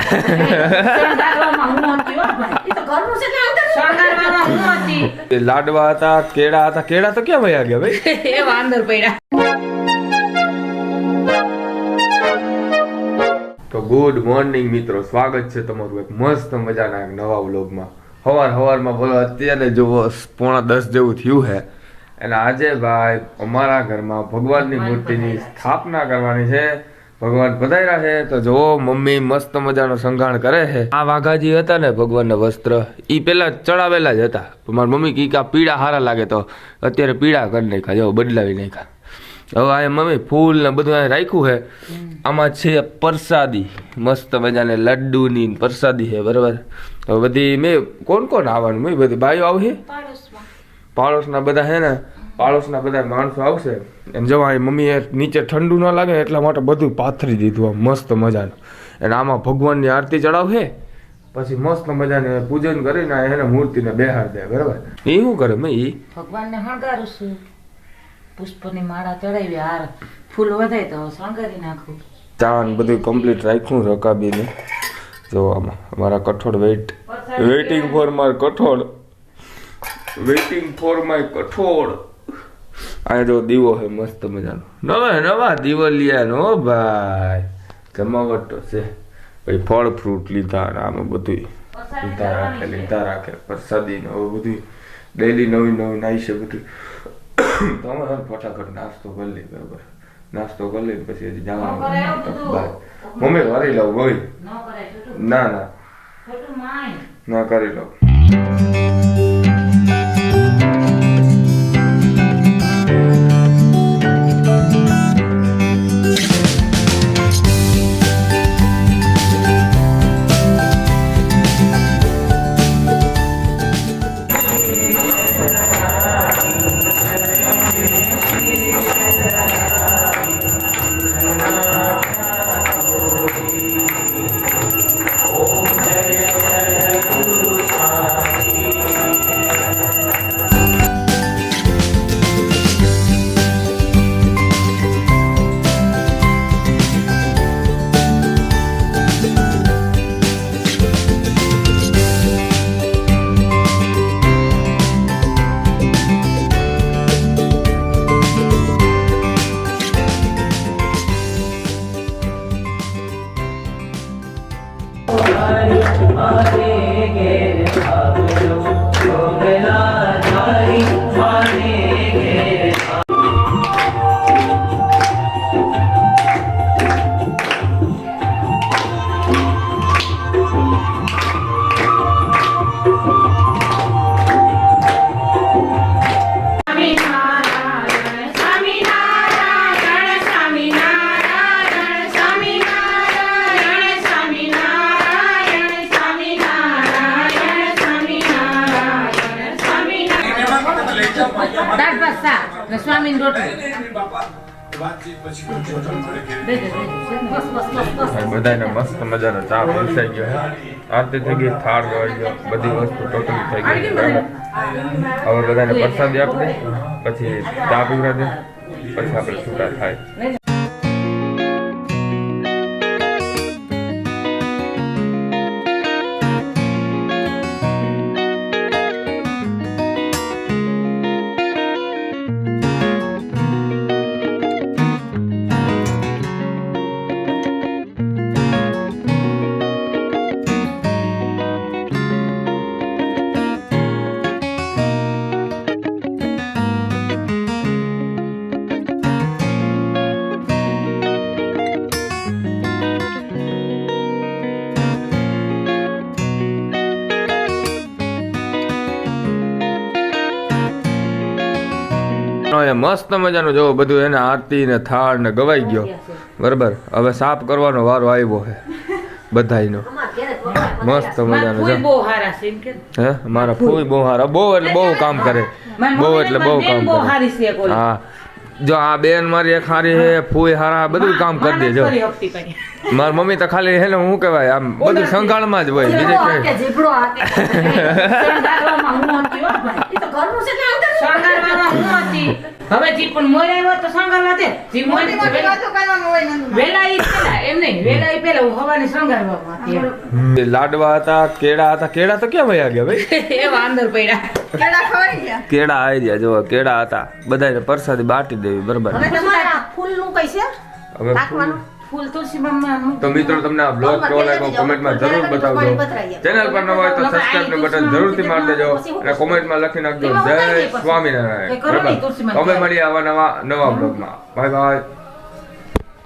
લાડવા હતા કેળા હતા કેળા તો ક્યાં વયા ગયા ભાઈ? એવા અંદર પડ્યા. તો ગુડ મોર્નિંગ મિત્રો સ્વાગત છે તમારું એક મસ્ત મજાના એક નવા વ્લોગમાં. સવાર હવારમાં બોલો અત્યારે જુઓ પોણા દસ જેવું થયું છે અને આજે ભાઈ અમારા ઘરમાં ભગવાનની મૂર્તિની સ્થાપના કરવાની છે. ભગવાન પધાર્યા છે તો જુઓ મમ્મી મસ્ત મજાનો સંઘાણ કરે છે. આ વાઘાજી હતા ને ભગવાનના વસ્ત્ર એ પેલા ચડાવેલા જ હતા. મારી મમ્મી કી કે આ પીળા સારા લાગે તો અત્યારે પીળા કરી નાખ્યા જો બદલાવી નાખ્યા. હવે આ મમ્મી ફૂલ ને બધું રાખ્યું છે. આમાં છે પ્રસાદી મસ્ત મજાને લડ્ડુની ને પ્રસાદી છે બરાબર? હવે બધી મેં કોણ કોણ આવવાનું? મેં બધી ભાઈઓ આવશે પાડોશના બધા છે ને? પાડોશના બધા માણસો આવશે. એમ જવા અહીં મમ્મીએ નીચે ઠંડુ ન લાગે ને એટલા માટે બધું પાથરી દીધું આમ મસ્ત મજાનું. અને આમાં ભગવાનની આરતી ચડાવશે પછી મસ્ત મજાને પૂજન કરીને એને મૂર્તિને બેહાર દે બરાબર? એ શું કરે મેં એ ભગવાનને શણગારું છું. પુષ્પની માળા ચડાવી હાર ફૂલ વધે તો શણગારી નાખું. ચાન બધું કમ્પ્લીટ રાખ્યું રકાબીને. જો આમાં અમારા કઠોળ વેઇટ વેઇટિંગ ફોર માય કઠોળ. વેઇટિંગ ફોર માય કઠોળ. આ જો દીવો છે મસ્ત મજાનો. નવા નવા દિવાલિયાનો હો ભાઈ. જમાવટ તો છે. પછી ફળ ફ્રૂટ લીધા ને આમાં બધું લીધા રાખે લીધા રાખે. પ્રસાદી ને બધું ડેલી નવી નવી નાઈ છે બધું. તમે ફટાફટ નાસ્તો કરી લે બરાબર. નાસ્તો કરી લઈને પછી હજી જવાનું મમ્મી વારી લઉં ભાઈ. ના ના ના. કરી લઉં દાળ ભાત શાક ને સ્વામીની રોટલી. બધાને મસ્ત મજાનો ચા પીરસાઈ ગયો આરતી થઈ ગઈ થાળ ગવાઈ ગયો બધી વસ્તુ ટોટલી થઈ ગઈ. હવે બધાને પ્રસાદી આપી દે પછી ચા પીવડા દે પછી આપણે છૂટા થાય. એ મસ્ત મજાનું જો બધું એને આરતી ને થાળ ને ગવાઈ ગયો. બરાબર? હવે સાફ કરવાનો વારો આવ્યો છે. બધાયનો. મસ્ત મજાનો છે હે? મારા ફૂઈ બહુ હારા. બહુ એટલે બહુ કામ કરે. બહુ એટલે બહુ કામ કરે. હા. જો આ બેન મારી એક હારી હે ફૂઈ હારા બધું કામ કરી દે જો કરી હપ્તી કરી. મારી મમ્મી તો ખાલી હે ને હું કહેવાય આમ બધું સંભાળમાં જ હોય બીજે હાથે કઈ ને હવે જી પણ મોર આવ્યો તો સંગારવા દે. જી મોર કરવાનું હોય. વેલા ઈ પેલા એમ નહીં વેલા ઈ પેલા હું હવાને સંગારવા લાડવા હતા કેળા હતા કેળા તો ક્યાં વયા ગયા ભાઈ? એવા અંદર પડ્યા. કેળા ખવાઈ ગયા? કેળા આવી ગયા જો કેળા હતા. બધાને પ્રસાદી બાટી દેવી બરાબર. હવે તમારા ફૂલનું કઈ છે? હવે ફૂલ તુલસીમાં તો મિત્રો તમને આ બ્લોગ કેવો લાગ્યો? કોમેન્ટમાં જરૂર બતાવજો. ચેનલ પર ન હોય તો સબસ્ક્રાઇબનું બટન જરૂરથી મારી દેજો. અને કોમેન્ટમાં લખી નાખજો. જય સ્વામિનારાયણ. બરાબર? અમે મળીએ આવા નવા નવા બ્લોગમાં બાય બાય